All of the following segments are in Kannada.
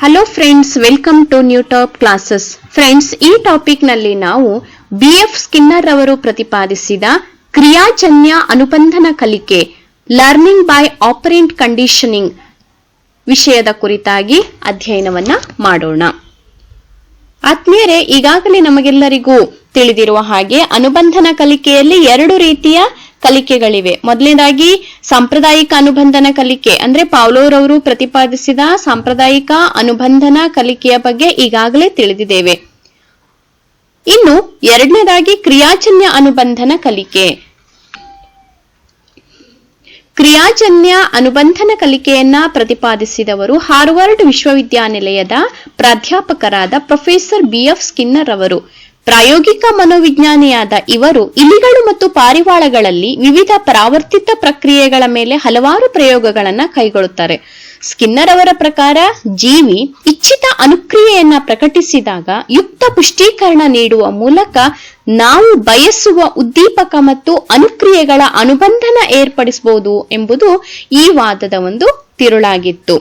Hello friends welcome to new top classes friends ಈ ಟಾಪಿಕ್ನಲ್ಲಿ ನಾವು ಬಿ ಎಫ್ ಸ್ಕಿನ್ನರ್ ಅವರು ಪ್ರತಿಪಾದಿಸಿದ ಕ್ರಿಯಾಜನ್ಯ ಅನುಬಂಧನ ಕಲಿಕೆ ಲರ್ನಿಂಗ್ ಬೈ ಆಪರೇಂಟ್ ಕಂಡೀಷನಿಂಗ್ ವಿಷಯದ ಕುರಿತಾಗಿ ಅಧ್ಯಯನವನ್ನ ಮಾಡೋಣ. ಆತ್ಮೀಯರೇ, ಈಗಾಗಲೇ ನಮಗೆಲ್ಲರಿಗೂ ತಿಳಿದಿರುವ ಹಾಗೆ ಅನುಬಂಧನ ಕಲಿಕೆಯಲ್ಲಿ ಎರಡು ರೀತಿಯ ಕಲಿಕೆಗಳಿವೆ. ಮೊದಲನೇದಾಗಿ ಸಾಂಪ್ರದಾಯಿಕ ಅನುಬಂಧನ ಕಲಿಕೆ. ಅಂದ್ರೆ ಪಾವ್ಲೋರವರು ಪ್ರತಿಪಾದಿಸಿದ ಸಾಂಪ್ರದಾಯಿಕ ಅನುಬಂಧನ ಕಲಿಕೆಯ ಬಗ್ಗೆ ಈಗಾಗಲೇ ತಿಳಿದಿದ್ದೇವೆ. ಇನ್ನು ಎರಡನೇದಾಗಿ ಕ್ರಿಯಾಜನ್ಯ ಅನುಬಂಧನ ಕಲಿಕೆ. ಕ್ರಿಯಾಜನ್ಯ ಅನುಬಂಧನ ಕಲಿಕೆಯನ್ನ ಪ್ರತಿಪಾದಿಸಿದವರು ಹಾರ್ವರ್ಡ್ ವಿಶ್ವವಿದ್ಯಾನಿಲಯದ ಪ್ರಾಧ್ಯಾಪಕರಾದ ಪ್ರೊಫೆಸರ್ ಬಿ ಎಫ್ ಸ್ಕಿನ್ನರ್ ಅವರು. ಪ್ರಾಯೋಗಿಕ ಮನೋವಿಜ್ಞಾನಿಯಾದ ಇವರು ಇಲಿಗಳು ಮತ್ತು ಪಾರಿವಾಳಗಳಲ್ಲಿ ವಿವಿಧ ಪರಾವರ್ತಿತ ಪ್ರಕ್ರಿಯೆಗಳ ಮೇಲೆ ಹಲವಾರು ಪ್ರಯೋಗಗಳನ್ನ ಕೈಗೊಳ್ಳುತ್ತಾರೆ. ಸ್ಕಿನ್ನರ್ ಅವರ ಪ್ರಕಾರ, ಜೀವಿ ಇಚ್ಛಿತ ಅನುಕ್ರಿಯೆಯನ್ನ ಪ್ರಕಟಿಸಿದಾಗ ಯುಕ್ತ ಪುಷ್ಟೀಕರಣ ನೀಡುವ ಮೂಲಕ ನಾವು ಬಯಸುವ ಉದ್ದೀಪಕ ಮತ್ತು ಅನುಕ್ರಿಯೆಗಳ ಅನುಬಂಧನ ಏರ್ಪಡಿಸಬಹುದು ಎಂಬುದು ಈ ವಾದದ ಒಂದು ತಿರುಳಾಗಿತ್ತು.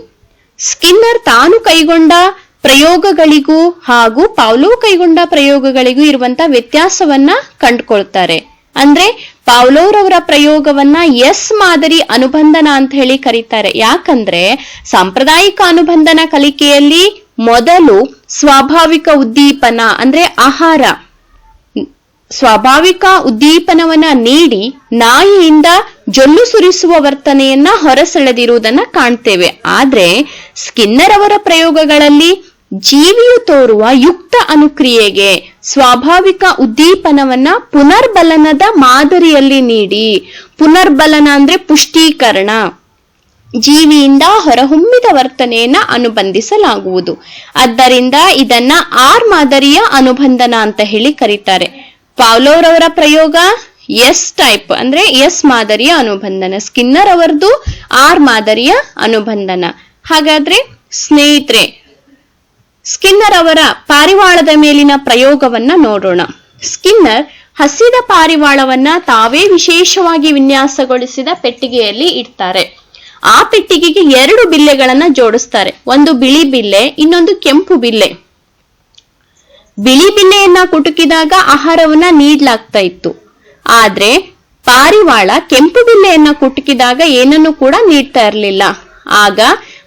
ಸ್ಕಿನ್ನರ್ ತಾನು ಕೈಗೊಂಡ ಪ್ರಯೋಗಗಳಿಗೂ ಹಾಗೂ ಪಾವ್ಲೋ ಕೈಗೊಂಡ ಪ್ರಯೋಗಗಳಿಗೂ ಇರುವಂತ ವ್ಯತ್ಯಾಸವನ್ನ ಕಂಡುಕೊಳ್ತಾರೆ. ಅಂದ್ರೆ ಪಾವ್ಲೋರವರ ಪ್ರಯೋಗವನ್ನ ಎಸ್ ಮಾದರಿ ಅನುಬಂಧನ ಅಂತ ಹೇಳಿ ಕರೀತಾರೆ. ಯಾಕಂದ್ರೆ ಸಾಂಪ್ರದಾಯಿಕ ಅನುಬಂಧನ ಕಲಿಕೆಯಲ್ಲಿ ಮೊದಲು ಸ್ವಾಭಾವಿಕ ಉದ್ದೀಪನ, ಅಂದ್ರೆ ಆಹಾರ, ಸ್ವಾಭಾವಿಕ ಉದ್ದೀಪನವನ್ನ ನೀಡಿ ನಾಯಿಯಿಂದ ಜೊಲ್ಲು ಸುರಿಸುವ ವರ್ತನೆಯನ್ನ ಹೊರಸೆಳೆದಿರುವುದನ್ನ ಕಾಣ್ತೇವೆ. ಆದ್ರೆ ಸ್ಕಿನ್ನರ್ ಅವರ ಪ್ರಯೋಗಗಳಲ್ಲಿ ಜೀವಿಯು ತೋರುವ ಯುಕ್ತ ಅನುಕ್ರಿಯೆಗೆ ಸ್ವಾಭಾವಿಕ ಉದ್ದೀಪನವನ್ನ ಪುನರ್ಬಲನದ ಮಾದರಿಯಲ್ಲಿ ನೀಡಿ. ಪುನರ್ಬಲನ ಅಂದ್ರೆ ಪುಷ್ಟೀಕರಣ. ಜೀವಿಯಿಂದ ಹೊರಹೊಮ್ಮಿದ ವರ್ತನೆಯನ್ನ ಅನುಬಂಧಿಸಲಾಗುವುದು. ಆದ್ದರಿಂದ ಇದನ್ನ ಆರ್ ಮಾದರಿಯ ಅನುಬಂಧನ ಅಂತ ಹೇಳಿ ಕರೀತಾರೆ. ಪಾವ್ಲೋರವರ ಪ್ರಯೋಗ, ಎಸ್ ಟೈಪ್ ಅಂದ್ರೆ ಎಸ್ ಮಾದರಿಯ ಅನುಬಂಧನ, ಸ್ಕಿನ್ನರ್ ಅವರದು ಆರ್ ಮಾದರಿಯ ಅನುಬಂಧನ. ಹಾಗಾದ್ರೆ ಸ್ನೇಹಿತರೆ ಸ್ಕಿನ್ನರ್ ಅವರ ಪಾರಿವಾಳದ ಮೇಲಿನ ಪ್ರಯೋಗವನ್ನ ನೋಡೋಣ. ಸ್ಕಿನ್ನರ್ ಹಸಿದ ಪಾರಿವಾಳವನ್ನ ತಾವೇ ವಿಶೇಷವಾಗಿ ವಿನ್ಯಾಸಗೊಳಿಸಿದ ಪೆಟ್ಟಿಗೆಯಲ್ಲಿ ಇಡ್ತಾರೆ. ಆ ಪೆಟ್ಟಿಗೆಗೆ ಎರಡು ಬಿಲ್ಲೆಗಳನ್ನ ಜೋಡಿಸ್ತಾರೆ. ಒಂದು ಬಿಳಿ ಬಿಲ್ಲೆ, ಇನ್ನೊಂದು ಕೆಂಪು ಬಿಲ್ಲೆ. ಬಿಳಿ ಬಿಲ್ಲೆಯನ್ನ ಕುಟುಕಿದಾಗ ಆಹಾರವನ್ನ ನೀಡಲಾಗ್ತಾ ಇತ್ತು. ಆದ್ರೆ ಪಾರಿವಾಳ ಕೆಂಪು ಬಿಲ್ಲೆಯನ್ನ ಕುಟುಕಿದಾಗ ಏನನ್ನು ಕೂಡ ನೀಡ್ತಾ ಇರಲಿಲ್ಲ. ಆಗ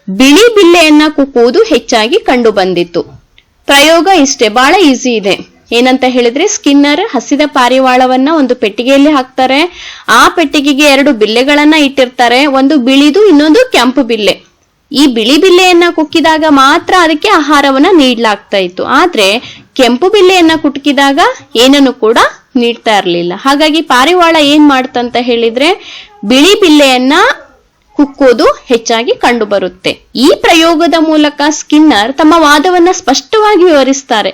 ಬಿಳಿ ಬಿಲ್ಲೆಯನ್ನ ಕುಕ್ಕುವುದು ಹೆಚ್ಚಾಗಿ ಕಂಡು ಬಂದಿತ್ತು ಪ್ರಯೋಗ ಇಷ್ಟೇ, ಬಹಳ ಈಸಿ ಇದೆ. ಏನಂತ ಹೇಳಿದ್ರೆ ಸ್ಕಿನ್ನರ್ ಹಸಿದ ಪಾರಿವಾಳವನ್ನ ಒಂದು ಪೆಟ್ಟಿಗೆಯಲ್ಲಿ ಹಾಕ್ತಾರೆ. ಆ ಪೆಟ್ಟಿಗೆಗೆ ಎರಡು ಬಿಲ್ಲೆಗಳನ್ನ ಇಟ್ಟಿರ್ತಾರೆ. ಒಂದು ಬಿಳಿದು, ಇನ್ನೊಂದು ಕೆಂಪು ಬಿಲ್ಲೆ. ಈ ಬಿಳಿ ಬಿಲ್ಲೆಯನ್ನ ಕುಕ್ಕಿದಾಗ ಮಾತ್ರ ಅದಕ್ಕೆ ಆಹಾರವನ್ನ ನೀಡ್ಲಾಗ್ತಾ ಇತ್ತು. ಆದ್ರೆ ಕೆಂಪು ಬಿಲ್ಲೆಯನ್ನ ಕುಟುಕಿದಾಗ ಏನನ್ನು ಕೂಡ ನೀಡ್ತಾ ಇರಲಿಲ್ಲ. ಹಾಗಾಗಿ ಪಾರಿವಾಳ ಏನ್ ಮಾಡ್ತಂತ ಹೇಳಿದ್ರೆ ಬಿಳಿ ಬಿಲ್ಲೆಯನ್ನ ಕುಕ್ಕೋದು ಹೆಚ್ಚಾಗಿ ಕಂಡುಬರುತ್ತೆ. ಈ ಪ್ರಯೋಗದ ಮೂಲಕ ಸ್ಕಿನ್ನರ್ ತಮ್ಮ ವಾದವನ್ನ ಸ್ಪಷ್ಟವಾಗಿ ವಿವರಿಸ್ತಾರೆ.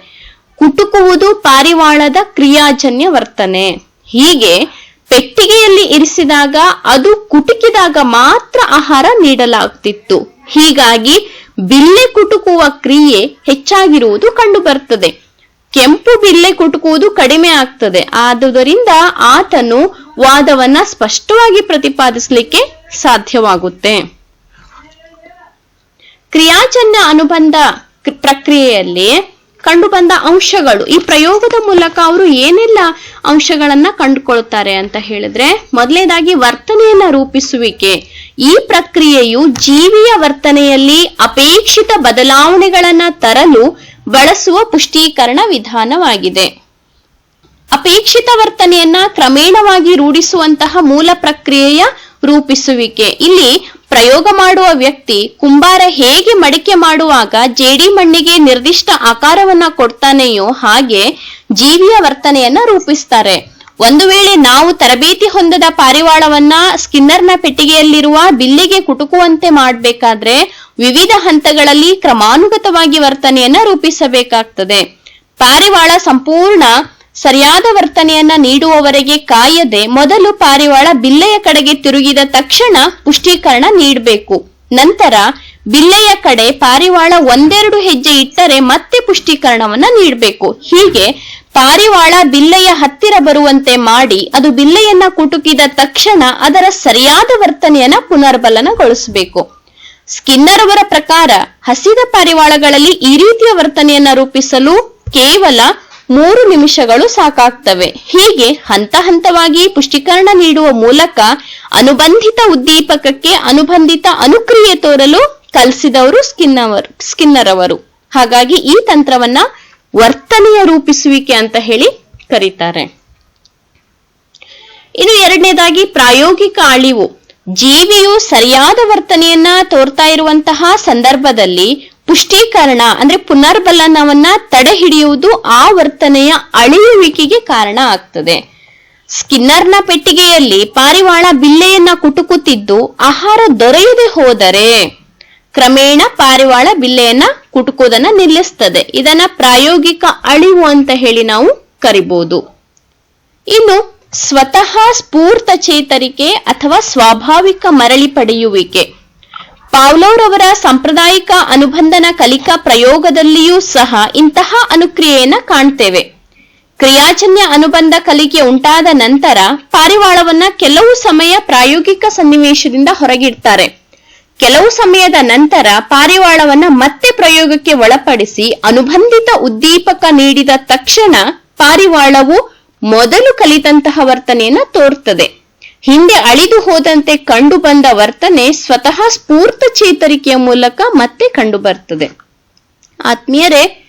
ಕುಟುಕುವುದು ಪಾರಿವಾಳದ ಕ್ರಿಯಾಜನ್ಯ ವರ್ತನೆ. ಹೀಗೆ ಪೆಟ್ಟಿಗೆಯಲ್ಲಿ ಇರಿಸಿದಾಗ ಅದು ಕುಟುಕಿದಾಗ ಮಾತ್ರ ಆಹಾರ ನೀಡಲಾಗ್ತಿತ್ತು. ಹೀಗಾಗಿ ಬಿಲ್ಲೆ ಕುಟುಕುವ ಕ್ರಿಯೆ ಹೆಚ್ಚಾಗಿರುವುದು ಕಂಡುಬರುತ್ತದೆ ಕೆಂಪು ಬಿಲ್ಲೆ ಕುಟುಕುವುದು ಕಡಿಮೆ ಆಗ್ತದೆ. ಆದುದರಿಂದ ಆತನು ವಾದವನ್ನ ಸ್ಪಷ್ಟವಾಗಿ ಪ್ರತಿಪಾದಿಸಲಿಕ್ಕೆ ಸಾಧ್ಯವಾಗುತ್ತೆ. ಕ್ರಿಯಾಜನ್ಯ ಅನುಬಂಧ ಪ್ರಕ್ರಿಯೆಯಲ್ಲಿ ಕಂಡುಬಂದ ಅಂಶಗಳು, ಈ ಪ್ರಯೋಗದ ಮೂಲಕ ಅವರು ಏನೆಲ್ಲ ಅಂಶಗಳನ್ನ ಕಂಡುಕೊಳ್ತಾರೆ ಅಂತ ಹೇಳಿದ್ರೆ ಮೊದಲನೇದಾಗಿ ವರ್ತನೆಯನ್ನ ರೂಪಿಸುವಿಕೆ. ಈ ಪ್ರಕ್ರಿಯೆಯು ಜೀವಿಯ ವರ್ತನೆಯಲ್ಲಿ ಅಪೇಕ್ಷಿತ ಬದಲಾವಣೆಗಳನ್ನ ತರಲು ಬಳಸುವ ಪುಷ್ಟೀಕರಣ ವಿಧಾನವಾಗಿದೆ. ಅಪೇಕ್ಷಿತ ವರ್ತನೆಯನ್ನ ಕ್ರಮೇಣವಾಗಿ ರೂಢಿಸುವಂತಹ ಮೂಲ ಪ್ರಕ್ರಿಯೆಯ ರೂಪಿಸುವಿಕೆ. ಇಲ್ಲಿ ಪ್ರಯೋಗ ಮಾಡುವ ವ್ಯಕ್ತಿ ಕುಂಬಾರ ಹೇಗೆ ಮಡಿಕೆ ಮಾಡುವಾಗ ಜೇಡಿ ಮಣ್ಣಿಗೆ ನಿರ್ದಿಷ್ಟ ಆಕಾರವನ್ನ ಕೊಡ್ತಾನೆಯೋ ಹಾಗೆ ಜೀವಿಯ ವರ್ತನೆಯನ್ನ ರೂಪಿಸ್ತಾರೆ. ಒಂದು ವೇಳೆ ನಾವು ತರಬೇತಿ ಹೊಂದದ ಪಾರಿವಾಳವನ್ನ ಸ್ಕಿನ್ನರ್ನ ಪೆಟ್ಟಿಗೆಯಲ್ಲಿರುವ ಬಿಲ್ಲಿಗೆ ಕುಟುಕುವಂತೆ ಮಾಡಬೇಕಾದ್ರೆ ವಿವಿಧ ಹಂತಗಳಲ್ಲಿ ಕ್ರಮಾನುಗತವಾಗಿ ವರ್ತನೆಯನ್ನ ರೂಪಿಸಬೇಕಾಗ್ತದೆ. ಪಾರಿವಾಳ ಸಂಪೂರ್ಣ ಸರಿಯಾದ ವರ್ತನೆಯನ್ನ ನೀಡುವವರೆಗೆ ಕಾಯದೆ ಮೊದಲು ಪಾರಿವಾಳ ಬಿಲ್ಲೆಯ ಕಡೆಗೆ ತಿರುಗಿದ ತಕ್ಷಣ ಪುಷ್ಟೀಕರಣ ನೀಡಬೇಕು. ನಂತರ ಬಿಲ್ಲೆಯ ಕಡೆ ಪಾರಿವಾಳ ಒಂದೆರಡು ಹೆಜ್ಜೆ ಇಟ್ಟರೆ ಮತ್ತೆ ಪುಷ್ಟೀಕರಣವನ್ನ ನೀಡಬೇಕು. ಹೀಗೆ ಪಾರಿವಾಳ ಬಿಲ್ಲೆಯ ಹತ್ತಿರ ಬರುವಂತೆ ಮಾಡಿ ಅದು ಬಿಲ್ಲೆಯನ್ನ ಕುಟುಕಿದ ತಕ್ಷಣ ಅದರ ಸರಿಯಾದ ವರ್ತನೆಯನ್ನ ಪುನರ್ಬಲನಗೊಳಿಸಬೇಕು. ಸ್ಕಿನ್ನರ್ ಅವರ ಪ್ರಕಾರ ಹಸಿದ ಪಾರಿವಾಳಗಳಲ್ಲಿ ಈ ರೀತಿಯ ವರ್ತನೆಯನ್ನ ರೂಪಿಸಲು ಕೇವಲ ಮೂರು ನಿಮಿಷಗಳು ಸಾಕಾಗ್ತವೆ. ಹೀಗೆ ಹಂತ ಹಂತವಾಗಿ ಪುಷ್ಟೀಕರಣ ನೀಡುವ ಮೂಲಕ ಅನುಬಂಧಿತ ಉದ್ದೀಪಕಕ್ಕೆ ಅನುಬಂಧಿತ ಅನುಕ್ರಿಯೆ ತೋರಲು ಕಲಿಸಿದವರು ಸ್ಕಿನ್ನರ್ ಸ್ಕಿನ್ನರ್ ಅವರು ಹಾಗಾಗಿ ಈ ತಂತ್ರವನ್ನ ವರ್ತನೆಯ ರೂಪಿಸುವಿಕೆ ಅಂತ ಹೇಳಿ ಕರೀತಾರೆ. ಇನ್ನು ಎರಡನೇದಾಗಿ ಪ್ರಾಯೋಗಿಕ ಅಳಿವು. ಜೀವಿಯು ಸರಿಯಾದ ವರ್ತನೆಯನ್ನ ತೋರ್ತಾ ಇರುವಂತಹ ಸಂದರ್ಭದಲ್ಲಿ ಪುಷ್ಟೀಕರಣ, ಅಂದ್ರೆ ಪುನರ್ಬಲನವನ್ನ ತಡೆ ಹಿಡಿಯುವುದು ಆ ವರ್ತನೆಯ ಅಳಿಯುವಿಕೆಗೆ ಕಾರಣ ಆಗ್ತದೆ. ಸ್ಕಿನ್ನರ್ನ ಪೆಟ್ಟಿಗೆಯಲ್ಲಿ ಪಾರಿವಾಳ ಬಿಲ್ಲೆಯನ್ನ ಕುಟುಕುತ್ತಿದ್ದು ಆಹಾರ ದೊರೆಯದೆ ಹೋದರೆ ಕ್ರಮೇಣ ಪಾರಿವಾಳ ಬಿಲ್ಲೆಯನ್ನ ಕುಟುಕುವುದನ್ನ ನಿಲ್ಲಿಸ್ತದೆ. ಇದನ್ನ ಪ್ರಾಯೋಗಿಕ ಅಳಿವು ಅಂತ ಹೇಳಿ ನಾವು ಕರಿಬಹುದು ಇನ್ನು ಸ್ವತಃ ಸ್ಫೂರ್ತ ಚೇತರಿಕೆ ಅಥವಾ ಸ್ವಾಭಾವಿಕ ಮರಳಿ ಪಡೆಯುವಿಕೆ. ಪಾವ್ಲೋರವರ ಸಾಂಪ್ರದಾಯಿಕ ಅನುಬಂಧನ ಕಲಿಕಾ ಪ್ರಯೋಗದಲ್ಲಿಯೂ ಸಹ ಇಂತಹ ಅನುಕ್ರಿಯೆಯನ್ನ ಕಾಣ್ತೇವೆ. ಕ್ರಿಯಾಜನ್ಯ ಅನುಬಂಧ ಕಲಿಕೆ ಉಂಟಾದ ನಂತರ ಪಾರಿವಾಳವನ್ನ ಕೆಲವು ಸಮಯ ಪ್ರಾಯೋಗಿಕ ಸನ್ನಿವೇಶದಿಂದ ಹೊರಗಿಡ್ತಾರೆ. ಕೆಲವು ಸಮಯದ ನಂತರ ಪಾರಿವಾಳವನ್ನ ಮತ್ತೆ ಪ್ರಯೋಗಕ್ಕೆ ಒಳಪಡಿಸಿ ಅನುಬಂಧಿತ ಉದ್ದೀಪಕ ನೀಡಿದ ತಕ್ಷಣ ಪಾರಿವಾಳವು ಮೊದಲು ಕಲಿತಂತಹ ವರ್ತನೆಯನ್ನ ತೋರ್ತದೆ. ಹಿಂದೆ ಅಳಿದು ಹೋದಂತೆ ಕಂಡು ಬಂದ ವರ್ತನೆ ಸ್ವತಃ ಸ್ಫೂರ್ತ ಚೇತರಿಕೆಯ ಮೂಲಕ ಮತ್ತೆ ಕಂಡು ಬರ್ತದೆ. ಆತ್ಮೀಯರೇ,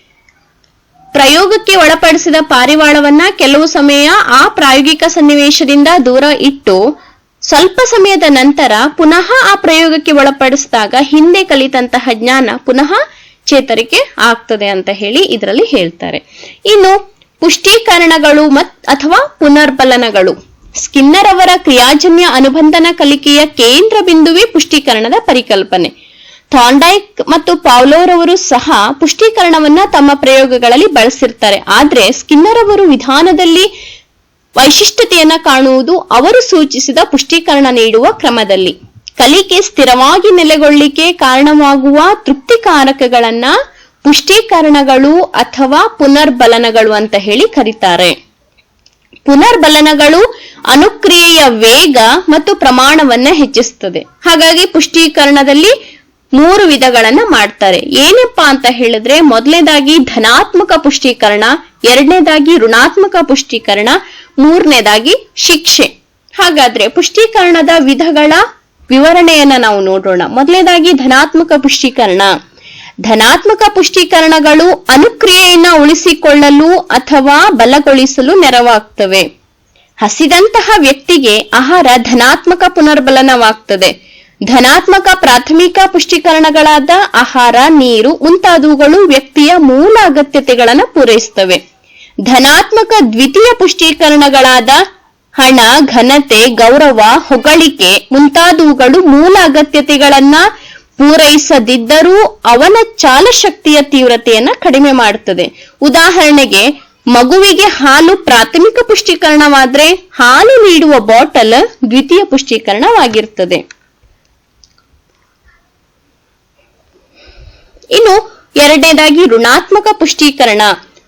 ಪ್ರಯೋಗಕ್ಕೆ ಒಳಪಡಿಸಿದ ಪಾರಿವಾಳವನ್ನ ಕೆಲವು ಸಮಯ ಆ ಪ್ರಾಯೋಗಿಕ ಸನ್ನಿವೇಶದಿಂದ ದೂರ ಇಟ್ಟು ಸ್ವಲ್ಪ ಸಮಯದ ನಂತರ ಪುನಃ ಆ ಪ್ರಯೋಗಕ್ಕೆ ಒಳಪಡಿಸಿದಾಗ ಹಿಂದೆ ಕಲಿತಂತಹ ಜ್ಞಾನ ಪುನಃ ಚೇತರಿಕೆ ಆಗ್ತದೆ ಅಂತ ಹೇಳಿ ಇದರಲ್ಲಿ ಹೇಳ್ತಾರೆ. ಇನ್ನು ಪುಷ್ಟೀಕರಣಗಳು ಮತ್ ಅಥವಾ ಪುನರ್ಬಲನಗಳು. ಸ್ಕಿನ್ನರ್ ಅವರ ಕ್ರಿಯಾಜನ್ಯ ಅನುಬಂಧನ ಕಲಿಕೆಯ ಕೇಂದ್ರ ಬಿಂದುವೇ ಪುಷ್ಟೀಕರಣದ ಪರಿಕಲ್ಪನೆ. ಥಾಂಡೈಕ್ ಮತ್ತು ಪಾವ್ಲೋರ್ ಅವರು ಸಹ ಪುಷ್ಟೀಕರಣವನ್ನ ತಮ್ಮ ಪ್ರಯೋಗಗಳಲ್ಲಿ ಬಳಸಿರ್ತಾರೆ. ಆದ್ರೆ ಸ್ಕಿನ್ನರ್ ಅವರು ವಿಧಾನದಲ್ಲಿ ವೈಶಿಷ್ಟ್ಯತೆಯನ್ನ ಕಾಣುವುದು ಅವರು ಸೂಚಿಸಿದ ಪುಷ್ಟೀಕರಣ ನೀಡುವ ಕ್ರಮದಲ್ಲಿ. ಕಲಿಕೆ ಸ್ಥಿರವಾಗಿ ನೆಲೆಗೊಳ್ಳಿಕೆ ಕಾರಣವಾಗುವ ತೃಪ್ತಿಕಾರಕಗಳನ್ನ ಪುಷ್ಟೀಕರಣಗಳು ಅಥವಾ ಪುನರ್ಬಲನಗಳು ಅಂತ ಹೇಳಿ ಕರೀತಾರೆ. ಪುನರ್ಬಲನಗಳು ಅನುಕ್ರಿಯೆಯ ವೇಗ ಮತ್ತು ಪ್ರಮಾಣವನ್ನ ಹೆಚ್ಚಿಸುತ್ತದೆ ಹಾಗಾಗಿ ಪುಷ್ಟೀಕರಣದಲ್ಲಿ ಮೂರು ವಿಧಗಳನ್ನ ಮಾಡ್ತಾರೆ. ಏನಪ್ಪಾ ಅಂತ ಹೇಳಿದ್ರೆ ಮೊದಲನೇದಾಗಿ ಧನಾತ್ಮಕ ಪುಷ್ಟೀಕರಣ, ಎರಡನೇದಾಗಿ ಋಣಾತ್ಮಕ ಪುಷ್ಟೀಕರಣ, ಮೂರನೇದಾಗಿ ಶಿಕ್ಷೆ. ಹಾಗಾದ್ರೆ ಪುಷ್ಟೀಕರಣದ ವಿಧಗಳ ವಿವರಣೆಯನ್ನ ನಾವು ನೋಡೋಣ. ಮೊದಲನೇದಾಗಿ ಧನಾತ್ಮಕ ಪುಷ್ಟೀಕರಣ. ಧನಾತ್ಮಕ ಪುಷ್ಟೀಕರಣಗಳು ಅನುಕ್ರಿಯೆಯನ್ನ ಉಳಿಸಿಕೊಳ್ಳಲು ಅಥವಾ ಬಲಗೊಳಿಸಲು ನೆರವಾಗ್ತವೆ. ಹಸಿದಂತಹ ವ್ಯಕ್ತಿಗೆ ಆಹಾರ ಧನಾತ್ಮಕ ಪುನರ್ಬಲನವಾಗ್ತದೆ. ಧನಾತ್ಮಕ ಪ್ರಾಥಮಿಕ ಪುಷ್ಟೀಕರಣಗಳಾದ ಆಹಾರ, ನೀರು ಮುಂತಾದವುಗಳು ವ್ಯಕ್ತಿಯ ಮೂಲ ಅಗತ್ಯತೆಗಳನ್ನು ಪೂರೈಸುತ್ತವೆ. ಧನಾತ್ಮಕ ದ್ವಿತೀಯ ಪುಷ್ಟೀಕರಣಗಳಾದ ಹಣ, ಘನತೆ, ಗೌರವ, ಹೊಗಳಿಕೆ ಮುಂತಾದವುಗಳು ಮೂಲ ಅಗತ್ಯತೆಗಳನ್ನ ಪೂರೈಸದಿದ್ದರೂ ಅವನ ಚಾಲಶಕ್ತಿಯ ತೀವ್ರತೆಯನ್ನ ಕಡಿಮೆ ಮಾಡುತ್ತದೆ. ಉದಾಹರಣೆಗೆ ಮಗುವಿಗೆ ಹಾಲು ಪ್ರಾಥಮಿಕ ಪುಷ್ಟೀಕರಣವಾದ್ರೆ ಹಾಲು ನೀಡುವ ಬಾಟಲ್ ದ್ವಿತೀಯ ಪುಷ್ಟೀಕರಣವಾಗಿರ್ತದೆ. ಇನ್ನು ಎರಡನೇದಾಗಿ ಋಣಾತ್ಮಕ ಪುಷ್ಟೀಕರಣ.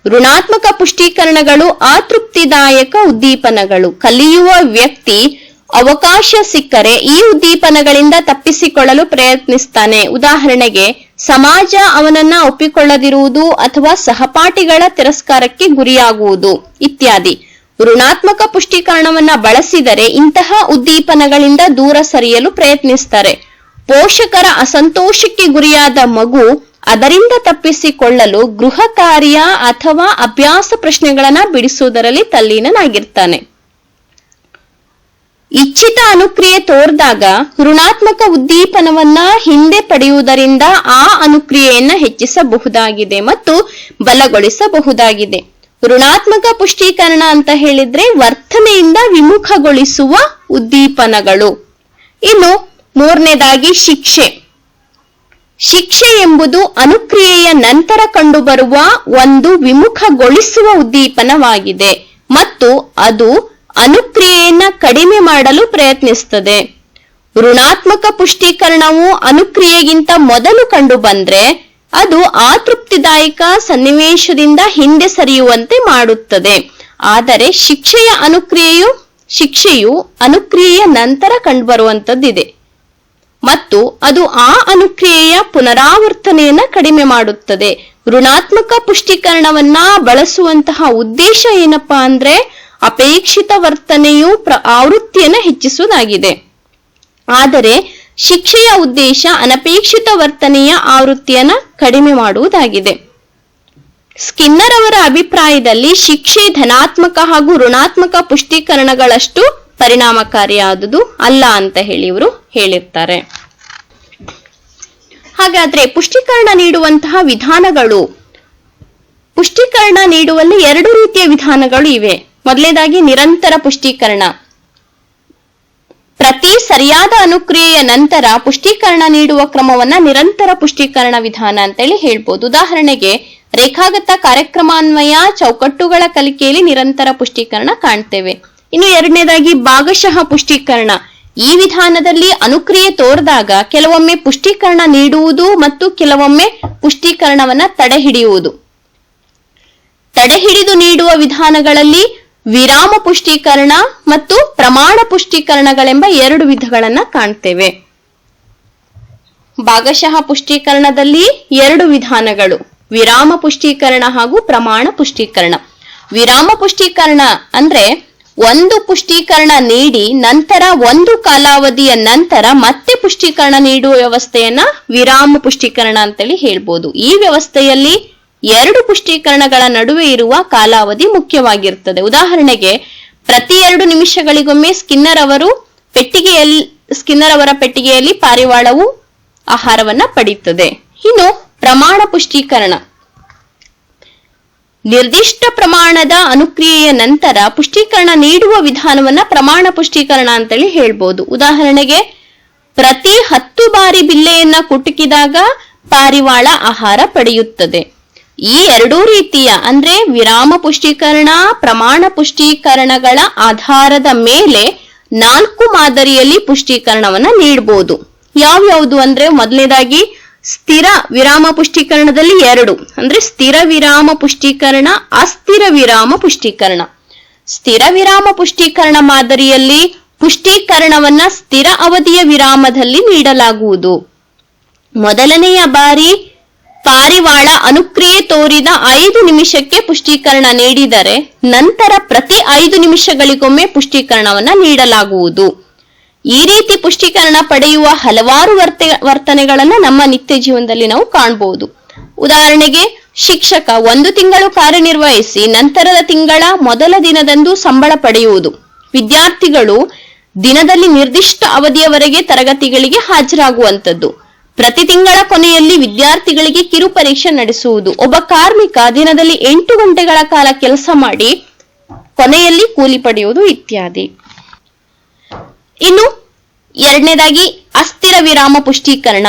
ಋಣಾತ್ಮಕ ಪುಷ್ಟೀಕರಣಗಳು ಅತೃಪ್ತಿದಾಯಕ ಉದ್ದೀಪನಗಳು. ಕಲಿಯುವ ವ್ಯಕ್ತಿ ಅವಕಾಶ ಸಿಕ್ಕರೆ ಈ ಉದ್ದೀಪನಗಳಿಂದ ತಪ್ಪಿಸಿಕೊಳ್ಳಲು ಪ್ರಯತ್ನಿಸ್ತಾನೆ. ಉದಾಹರಣೆಗೆ, ಸಮಾಜ ಅವನನ್ನ ಒಪ್ಪಿಕೊಳ್ಳದಿರುವುದು ಅಥವಾ ಸಹಪಾಠಿಗಳ ತಿರಸ್ಕಾರಕ್ಕೆ ಗುರಿಯಾಗುವುದು ಇತ್ಯಾದಿ. ಋಣಾತ್ಮಕ ಪುಷ್ಟೀಕರಣವನ್ನ ಬಳಸಿದರೆ ಇಂತಹ ಉದ್ದೀಪನಗಳಿಂದ ದೂರ ಸರಿಯಲು ಪ್ರಯತ್ನಿಸ್ತಾರೆ. ಪೋಷಕರ ಅಸಂತೋಷಕ್ಕೆ ಗುರಿಯಾದ ಮಗು ಅದರಿಂದ ತಪ್ಪಿಸಿಕೊಳ್ಳಲು ಗೃಹ ಕಾರ್ಯ ಅಥವಾ ಅಭ್ಯಾಸ ಪ್ರಶ್ನೆಗಳನ್ನ ಬಿಡಿಸುವುದರಲ್ಲಿ ತಲ್ಲೀನನಾಗಿರ್ತಾನೆ. ಇಚ್ಛಿತ ಅನುಕ್ರಿಯೆ ತೋರ್ದಾಗ ಋಣಾತ್ಮಕ ಉದ್ದೀಪನವನ್ನ ಹಿಂದೆ ಪಡೆಯುವುದರಿಂದ ಆ ಅನುಕ್ರಿಯೆಯನ್ನ ಹೆಚ್ಚಿಸಬಹುದಾಗಿದೆ ಮತ್ತು ಬಲಗೊಳಿಸಬಹುದಾಗಿದೆ. ಋಣಾತ್ಮಕ ಪುಷ್ಟೀಕರಣ ಅಂತ ಹೇಳಿದ್ರೆ ವರ್ತನೆಯಿಂದ ವಿಮುಖಗೊಳಿಸುವ ಉದ್ದೀಪನಗಳು. ಇನ್ನು ಮೂರನೇದಾಗಿ ಶಿಕ್ಷೆ. ಶಿಕ್ಷೆ ಎಂಬುದು ಅನುಕ್ರಿಯೆಯ ನಂತರ ಕಂಡುಬರುವ ಒಂದು ವಿಮುಖಗೊಳಿಸುವ ಉದ್ದೀಪನವಾಗಿದೆ ಮತ್ತು ಅದು ಅನುಕ್ರಿಯೆಯನ್ನ ಕಡಿಮೆ ಮಾಡಲು ಪ್ರಯತ್ನಿಸುತ್ತದೆ ಋಣಾತ್ಮಕ ಪುಷ್ಟೀಕರಣವು ಅನುಕ್ರಿಯೆಗಿಂತ ಮೊದಲು ಕಂಡು ಬಂದ್ರೆ ಅದು ಆತೃಪ್ತಿದಾಯಕ ಸನ್ನಿವೇಶದಿಂದ ಹಿಂದೆ ಸರಿಯುವಂತೆ ಮಾಡುತ್ತದೆ. ಆದರೆ ಶಿಕ್ಷೆಯ ಅನುಕ್ರಿಯೆಯು, ಶಿಕ್ಷೆಯು ಅನುಕ್ರಿಯೆಯ ನಂತರ ಕಂಡುಬರುವಂತದ್ದಿದೆ ಮತ್ತು ಅದು ಆ ಅನುಕ್ರಿಯೆಯ ಪುನರಾವರ್ತನೆಯನ್ನು ಕಡಿಮೆ ಮಾಡುತ್ತದೆ. ಋಣಾತ್ಮಕ ಪುಷ್ಟೀಕರಣವನ್ನ ಬಳಸುವಂತಹ ಉದ್ದೇಶ ಏನಪ್ಪಾ ಅಂದ್ರೆ ಅಪೇಕ್ಷಿತ ವರ್ತನೆಯು ಪ್ರ ಆವೃತ್ತಿಯನ್ನು ಹೆಚ್ಚಿಸುವುದಾಗಿದೆ. ಆದರೆ ಶಿಕ್ಷೆಯ ಉದ್ದೇಶ ಅನಪೇಕ್ಷಿತ ವರ್ತನೆಯ ಆವೃತ್ತಿಯನ್ನ ಕಡಿಮೆ ಮಾಡುವುದಾಗಿದೆ. ಸ್ಕಿನ್ನರ್ ಅವರ ಅಭಿಪ್ರಾಯದಲ್ಲಿ ಶಿಕ್ಷೆ ಧನಾತ್ಮಕ ಹಾಗೂ ಋಣಾತ್ಮಕ ಪುಷ್ಟೀಕರಣಗಳಷ್ಟು ಪರಿಣಾಮಕಾರಿಯಾದುದು ಅಲ್ಲ ಅಂತ ಹೇಳಿ ಇವರು ಹೇಳಿರ್ತಾರೆ. ಹಾಗಾದ್ರೆ ಪುಷ್ಟೀಕರಣ ನೀಡುವಂತಹ ವಿಧಾನಗಳು. ಪುಷ್ಟೀಕರಣ ನೀಡುವಲ್ಲಿ ಎರಡು ರೀತಿಯ ವಿಧಾನಗಳು ಇವೆ. ಮೊದಲನೇದಾಗಿ ನಿರಂತರ ಪುಷ್ಟೀಕರಣ. ಪ್ರತಿ ಸರಿಯಾದ ಅನುಕ್ರಿಯೆಯ ನಂತರ ಪುಷ್ಟೀಕರಣ ನೀಡುವ ಕ್ರಮವನ್ನ ನಿರಂತರ ಪುಷ್ಟೀಕರಣ ವಿಧಾನ ಅಂತೇಳಿ ಹೇಳ್ಬೋದು. ಉದಾಹರಣೆಗೆ, ರೇಖಾಗತ ಕಾರ್ಯಕ್ರಮಾನ್ವಯ ಚೌಕಟ್ಟುಗಳ ಕಲಿಕೆಯಲ್ಲಿ ನಿರಂತರ ಪುಷ್ಟೀಕರಣ ಕಾಣ್ತೇವೆ. ಇನ್ನು ಎರಡನೇದಾಗಿ ಭಾಗಶಃ ಪುಷ್ಟೀಕರಣ. ಈ ವಿಧಾನದಲ್ಲಿ ಅನುಕ್ರಿಯೆ ತೋರಿದಾಗ ಕೆಲವೊಮ್ಮೆ ಪುಷ್ಟೀಕರಣ ನೀಡುವುದು ಮತ್ತು ಕೆಲವೊಮ್ಮೆ ಪುಷ್ಟೀಕರಣವನ್ನ ತಡೆಹಿಡಿಯುವುದು. ತಡೆಹಿಡಿದು ನೀಡುವ ವಿಧಾನಗಳಲ್ಲಿ ವಿರಾಮ ಪುಷ್ಟೀಕರಣ ಮತ್ತು ಪ್ರಮಾಣ ಪುಷ್ಟೀಕರಣಗಳೆಂಬ ಎರಡು ವಿಧಗಳನ್ನ ಕಾಣ್ತೇವೆ. ಭಾಗಶಃ ಪುಷ್ಟೀಕರಣದಲ್ಲಿ ಎರಡು ವಿಧಾನಗಳು. ವಿರಾಮ ಪುಷ್ಟೀಕರಣ ಹಾಗೂ ಪ್ರಮಾಣ ಪುಷ್ಟೀಕರಣ. ವಿರಾಮ ಪುಷ್ಟೀಕರಣ ಅಂದ್ರೆ ಒಂದು ಪುಷ್ಟೀಕರಣ ನೀಡಿ ನಂತರ ಒಂದು ಕಾಲಾವಧಿಯ ನಂತರ ಮತ್ತೆ ಪುಷ್ಟೀಕರಣ ನೀಡುವ ವ್ಯವಸ್ಥೆಯನ್ನ ವಿರಾಮ ಪುಷ್ಟೀಕರಣ ಅಂತೇಳಿ ಹೇಳ್ಬೋದು. ಈ ವ್ಯವಸ್ಥೆಯಲ್ಲಿ ಎರಡು ಪುಷ್ಟೀಕರಣಗಳ ನಡುವೆ ಇರುವ ಕಾಲಾವಧಿ ಮುಖ್ಯವಾಗಿರುತ್ತದೆ. ಉದಾಹರಣೆಗೆ, ಪ್ರತಿ ಎರಡು ನಿಮಿಷಗಳಿಗೊಮ್ಮೆ ಸ್ಕಿನ್ನರ್ ಅವರು ಪೆಟ್ಟಿಗೆಯಲ್ಲಿ, ಸ್ಕಿನ್ನರ್ ಅವರ ಪೆಟ್ಟಿಗೆಯಲ್ಲಿ ಪಾರಿವಾಳವು ಆಹಾರವನ್ನ ಪಡೆಯುತ್ತದೆ ಇನ್ನು ಪ್ರಮಾಣ ಪುಷ್ಟೀಕರಣ. ನಿರ್ದಿಷ್ಟ ಪ್ರಮಾಣದ ಅನುಕ್ರಿಯೆಯ ನಂತರ ಪುಷ್ಟೀಕರಣ ನೀಡುವ ವಿಧಾನವನ್ನ ಪ್ರಮಾಣ ಪುಷ್ಟೀಕರಣ ಅಂತೇಳಿ ಹೇಳ್ಬೋದು. ಉದಾಹರಣೆಗೆ, ಪ್ರತಿ ಹತ್ತು ಬಾರಿ ಬಿಲ್ಲೆಯನ್ನ ಕುಟುಕಿದಾಗ ಪಾರಿವಾಳ ಆಹಾರ ಪಡೆಯುತ್ತದೆ. ಈ ಎರಡೂ ರೀತಿಯ ಅಂದ್ರೆ ವಿರಾಮ ಪುಷ್ಟೀಕರಣ, ಪ್ರಮಾಣ ಪುಷ್ಟೀಕರಣಗಳ ಆಧಾರದ ಮೇಲೆ ನಾಲ್ಕು ಮಾದರಿಯಲ್ಲಿ ಪುಷ್ಟೀಕರಣವನ್ನ ನೀಡಬಹುದು ಯಾವ್ಯಾವುದು ಅಂದ್ರೆ ಮೊದಲನೇದಾಗಿ ಸ್ಥಿರ ವಿರಾಮ ಪುಷ್ಟೀಕರಣದಲ್ಲಿ ಎರಡು. ಅಂದ್ರೆ ಸ್ಥಿರ ವಿರಾಮ ಪುಷ್ಟೀಕರಣ, ಅಸ್ಥಿರ ವಿರಾಮ ಪುಷ್ಟೀಕರಣ. ಸ್ಥಿರ ವಿರಾಮ ಪುಷ್ಟೀಕರಣ ಮಾದರಿಯಲ್ಲಿ ಪುಷ್ಟೀಕರಣವನ್ನ ಸ್ಥಿರ ಅವಧಿಯ ವಿರಾಮದಲ್ಲಿ ನೀಡಲಾಗುವುದು. ಮೊದಲನೆಯ ಬಾರಿ ಪಾರಿವಾಳ ಅನುಕ್ರಿಯೆ ತೋರಿದ ಐದು ನಿಮಿಷಕ್ಕೆ ಪುಷ್ಟೀಕರಣ ನೀಡಿದರೆ ನಂತರ ಪ್ರತಿ ಐದು ನಿಮಿಷಗಳಿಗೊಮ್ಮೆ ಪುಷ್ಟೀಕರಣವನ್ನ ನೀಡಲಾಗುವುದು. ಈ ರೀತಿ ಪುಷ್ಟೀಕರಣ ಪಡೆಯುವ ಹಲವಾರು ವರ್ತೆ, ವರ್ತನೆಗಳನ್ನ ನಮ್ಮ ನಿತ್ಯ ಜೀವನದಲ್ಲಿ ನಾವು ಕಾಣಬಹುದು ಉದಾಹರಣೆಗೆ, ಶಿಕ್ಷಕ ಒಂದು ತಿಂಗಳು ಕಾರ್ಯನಿರ್ವಹಿಸಿ ನಂತರದ ತಿಂಗಳ ಮೊದಲ ದಿನದಂದು ಸಂಬಳ ಪಡೆಯುವುದು. ವಿದ್ಯಾರ್ಥಿಗಳು ದಿನದಲ್ಲಿ ನಿರ್ದಿಷ್ಟ ಅವಧಿಯವರೆಗೆ ತರಗತಿಗಳಿಗೆ ಹಾಜರಾಗುವಂತದ್ದು ಪ್ರತಿ ತಿಂಗಳ ಕೊನೆಯಲ್ಲಿ ವಿದ್ಯಾರ್ಥಿಗಳಿಗೆ ಕಿರು ಪರೀಕ್ಷೆ ನಡೆಸುವುದು. ಒಬ್ಬ ಕಾರ್ಮಿಕ ದಿನದಲ್ಲಿ ಎಂಟು ಗಂಟೆಗಳ ಕಾಲ ಕೆಲಸ ಮಾಡಿ ಕೊನೆಯಲ್ಲಿ ಕೂಲಿ ಪಡೆಯುವುದು ಇತ್ಯಾದಿ. ಇನ್ನು ಎರಡನೇದಾಗಿ ಅಸ್ಥಿರ ವಿರಾಮ ಪುಷ್ಟೀಕರಣ.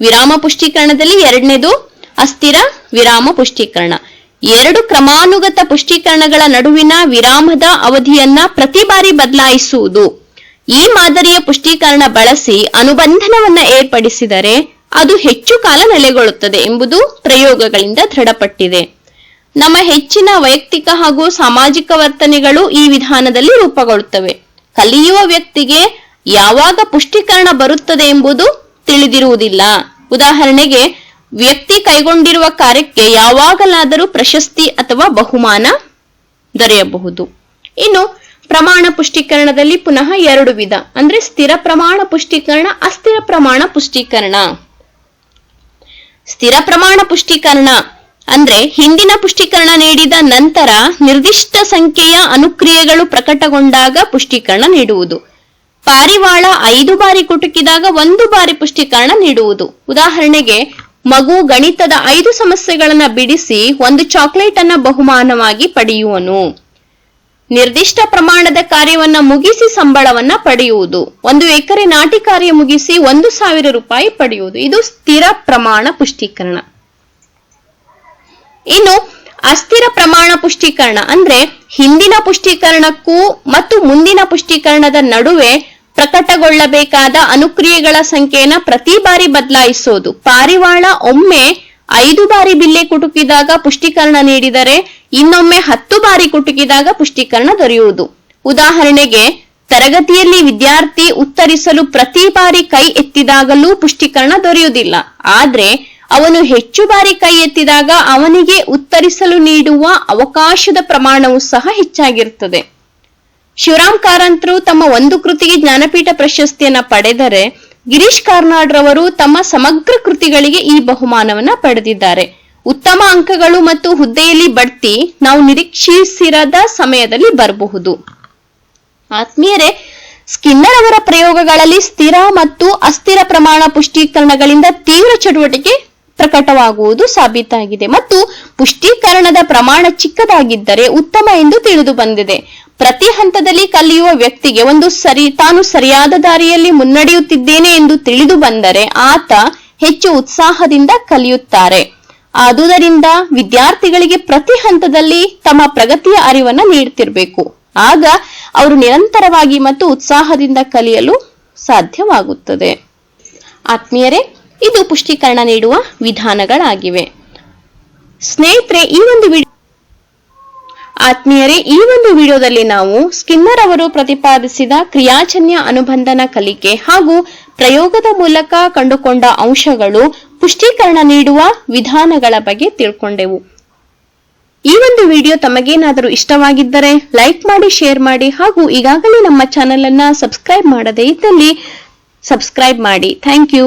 ವಿರಾಮ ಪುಷ್ಟೀಕರಣದಲ್ಲಿ ಎರಡನೇದು ಅಸ್ಥಿರ ವಿರಾಮ ಪುಷ್ಟೀಕರಣ. ಎರಡು ಕ್ರಮಾನುಗತ ಪುಷ್ಟೀಕರಣಗಳ ನಡುವಿನ ವಿರಾಮದ ಅವಧಿಯನ್ನ ಪ್ರತಿ ಬಾರಿ ಬದಲಾಯಿಸುವುದು. ಈ ಮಾದರಿಯ ಪುಷ್ಟೀಕರಣ ಬಳಸಿ ಅನುಬಂಧನವನ್ನ ಏರ್ಪಡಿಸಿದರೆ ಅದು ಹೆಚ್ಚು ಕಾಲ ನೆಲೆಗೊಳ್ಳುತ್ತದೆ ಎಂಬುದು ಪ್ರಯೋಗಗಳಿಂದ ದೃಢಪಟ್ಟಿದೆ. ನಮ್ಮ ಹೆಚ್ಚಿನ ವೈಯಕ್ತಿಕ ಹಾಗೂ ಸಾಮಾಜಿಕ ವರ್ತನೆಗಳು ಈ ವಿಧಾನದಲ್ಲಿ ರೂಪುಗೊಳ್ಳುತ್ತವೆ. ಕಲಿಯುವ ವ್ಯಕ್ತಿಗೆ ಯಾವಾಗ ಪುಷ್ಟೀಕರಣ ಬರುತ್ತದೆ ಎಂಬುದು ತಿಳಿದಿರುವುದಿಲ್ಲ. ಉದಾಹರಣೆಗೆ, ವ್ಯಕ್ತಿ ಕೈಗೊಂಡಿರುವ ಕಾರ್ಯಕ್ಕೆ ಯಾವಾಗಲಾದರೂ ಪ್ರಶಸ್ತಿ ಅಥವಾ ಬಹುಮಾನ ದೊರೆಯಬಹುದು. ಇನ್ನು ಪ್ರಮಾಣ ಪುಷ್ಟೀಕರಣದಲ್ಲಿ ಪುನಃ ಎರಡು ವಿಧ. ಅಂದ್ರೆ ಸ್ಥಿರ ಪ್ರಮಾಣ ಪುಷ್ಟೀಕರಣ, ಅಸ್ಥಿರ ಪ್ರಮಾಣ ಪುಷ್ಟೀಕರಣ. ಸ್ಥಿರ ಪ್ರಮಾಣ ಪುಷ್ಟೀಕರಣ ಅಂದ್ರೆ ಹಿಂದಿನ ಪುಷ್ಟೀಕರಣ ನೀಡಿದ ನಂತರ ನಿರ್ದಿಷ್ಟ ಸಂಖ್ಯೆಯ ಅನುಕ್ರಿಯೆಗಳು ಪ್ರಕಟಗೊಂಡಾಗ ಪುಷ್ಟೀಕರಣ ನೀಡುವುದು. ಪಾರಿವಾಳ ಐದು ಬಾರಿ ಕುಟುಕಿದಾಗ ಒಂದು ಬಾರಿ ಪುಷ್ಟೀಕರಣ ನೀಡುವುದು. ಉದಾಹರಣೆಗೆ, ಮಗು ಗಣಿತದ ಐದು ಸಮಸ್ಯೆಗಳನ್ನ ಬಿಡಿಸಿ ಒಂದು ಚಾಕ್ಲೇಟ್ ಅನ್ನ ಬಹುಮಾನವಾಗಿ ಪಡೆಯುವನು. ನಿರ್ದಿಷ್ಟ ಪ್ರಮಾಣದ ಕಾರ್ಯವನ್ನ ಮುಗಿಸಿ ಸಂಬಳವನ್ನ ಪಡೆಯುವುದು. ಒಂದು ಎಕರೆ ನಾಟಿ ಕಾರ್ಯ ಮುಗಿಸಿ ಒಂದು ಸಾವಿರ ರೂಪಾಯಿ ಪಡೆಯುವುದು. ಇದು ಸ್ಥಿರ ಪ್ರಮಾಣ ಪುಷ್ಟೀಕರಣ. ಇನ್ನು ಅಸ್ಥಿರ ಪ್ರಮಾಣ ಪುಷ್ಟೀಕರಣ ಅಂದ್ರೆ ಹಿಂದಿನ ಪುಷ್ಟೀಕರಣಕ್ಕೂ ಮತ್ತು ಮುಂದಿನ ಪುಷ್ಟೀಕರಣದ ನಡುವೆ ಪ್ರಕಟಗೊಳ್ಳಬೇಕಾದ ಅನುಕ್ರಿಯೆಗಳ ಸಂಖ್ಯೆಯನ್ನ ಪ್ರತಿ ಬಾರಿ ಬದಲಾಯಿಸೋದು. ಪಾರಿವಾಳ ಒಮ್ಮೆ ಐದು ಬಾರಿ ಬಿಲ್ಲೆ ಕುಟುಕಿದಾಗ ಪುಷ್ಟೀಕರಣ ನೀಡಿದರೆ ಇನ್ನೊಮ್ಮೆ ಹತ್ತು ಬಾರಿ ಕುಟುಕಿದಾಗ ಪುಷ್ಟೀಕರಣ ದೊರೆಯುವುದು. ಉದಾಹರಣೆಗೆ, ತರಗತಿಯಲ್ಲಿ ವಿದ್ಯಾರ್ಥಿ ಉತ್ತರಿಸಲು ಪ್ರತಿ ಬಾರಿ ಕೈ ಎತ್ತಿದಾಗಲೂ ಪುಷ್ಟೀಕರಣ ದೊರೆಯುವುದಿಲ್ಲ. ಆದ್ರೆ, ಅವನು ಹೆಚ್ಚು ಬಾರಿ ಕೈ ಎತ್ತಿದಾಗ ಅವನಿಗೆ ಉತ್ತರಿಸಲು ನೀಡುವ ಅವಕಾಶದ ಪ್ರಮಾಣವು ಸಹ ಹೆಚ್ಚಾಗಿರುತ್ತದೆ. ಶಿವರಾಮ್ ಕಾರಂತರು ತಮ್ಮ ಒಂದು ಕೃತಿಗೆ ಜ್ಞಾನಪೀಠ ಪ್ರಶಸ್ತಿಯನ್ನ ಪಡೆದರೆ, ಗಿರೀಶ್ ಕಾರ್ನಾಡ್ರವರು ತಮ್ಮ ಸಮಗ್ರ ಕೃತಿಗಳಿಗೆ ಈ ಬಹುಮಾನವನ್ನ ಪಡೆದಿದ್ದಾರೆ. ಉತ್ತಮ ಅಂಕಗಳು ಮತ್ತು ಹುದ್ದೆಯಲ್ಲಿ ಬಡ್ತಿ ನಾವು ನಿರೀಕ್ಷಿಸಿರದ ಸಮಯದಲ್ಲಿ ಬರಬಹುದು. ಆತ್ಮೀಯರೇ ಸ್ಕಿನ್ನರ್ ಅವರ ಪ್ರಯೋಗಗಳಲ್ಲಿ ಸ್ಥಿರ ಮತ್ತು ಅಸ್ಥಿರ ಪ್ರಮಾಣ ಪುಷ್ಟೀಕರಣಗಳಿಂದ ತೀವ್ರ ಚಟುವಟಿಕೆ ಪ್ರಕಟವಾಗುವುದು ಸಾಬೀತಾಗಿದೆ ಮತ್ತು ಪುಷ್ಟೀಕರಣದ ಪ್ರಮಾಣ ಚಿಕ್ಕದಾಗಿದ್ದರೆ ಉತ್ತಮ ಎಂದು ತಿಳಿದು ಬಂದಿದೆ. ಪ್ರತಿ ಹಂತದಲ್ಲಿ ಕಲಿಯುವ ವ್ಯಕ್ತಿಗೆ ಒಂದು ಸರಿ, ತಾನು ಸರಿಯಾದ ದಾರಿಯಲ್ಲಿ ಮುನ್ನಡೆಯುತ್ತಿದ್ದೇನೆ ಎಂದು ತಿಳಿದು ಬಂದರೆ ಆತ ಹೆಚ್ಚು ಉತ್ಸಾಹದಿಂದ ಕಲಿಯುತ್ತಾರೆ. ಆದುದರಿಂದ ವಿದ್ಯಾರ್ಥಿಗಳಿಗೆ ಪ್ರತಿ ಹಂತದಲ್ಲಿ ತಮ್ಮ ಪ್ರಗತಿಯ ಅರಿವನ್ನ ನೀಡುತ್ತಿರಬೇಕು. ಆಗ ಅವರು ನಿರಂತರವಾಗಿ ಮತ್ತು ಉತ್ಸಾಹದಿಂದ ಕಲಿಯಲು ಸಾಧ್ಯವಾಗುತ್ತದೆ. ಆತ್ಮೀಯರೇ, ಇದು ಪುಷ್ಟೀಕರಣ ನೀಡುವ ವಿಧಾನಗಳಾಗಿವೆ. ಸ್ನೇಹಿತರೆ, ಈ ಒಂದು ವಿಡಿಯೋ ಆತ್ಮೀಯರೇ, ಈ ಒಂದು ವಿಡಿಯೋದಲ್ಲಿ ನಾವು ಸ್ಕಿನ್ನರ್ ಅವರು ಪ್ರತಿಪಾದಿಸಿದ ಕ್ರಿಯಾಚನ್ಯ ಅನುಬಂಧನ ಕಲಿಕೆ ಹಾಗೂ ಪ್ರಯೋಗದ ಮೂಲಕ ಕಂಡುಕೊಂಡ ಅಂಶಗಳು ಪುಷ್ಟೀಕರಣ ನೀಡುವ ವಿಧಾನಗಳ ಬಗ್ಗೆ ತಿಳ್ಕೊಂಡೆವು. ಈ ಒಂದು ವಿಡಿಯೋ ತಮಗೇನಾದರೂ ಇಷ್ಟವಾಗಿದ್ದರೆ ಲೈಕ್ ಮಾಡಿ, ಶೇರ್ ಮಾಡಿ ಹಾಗೂ ಈಗಾಗಲೇ ನಮ್ಮ ಚಾನೆಲ್ ಅನ್ನ ಸಬ್ಸ್ಕ್ರೈಬ್ ಮಾಡದೇ ಇದ್ದಲ್ಲಿ ಸಬ್ಸ್ಕ್ರೈಬ್ ಮಾಡಿ. Thank you.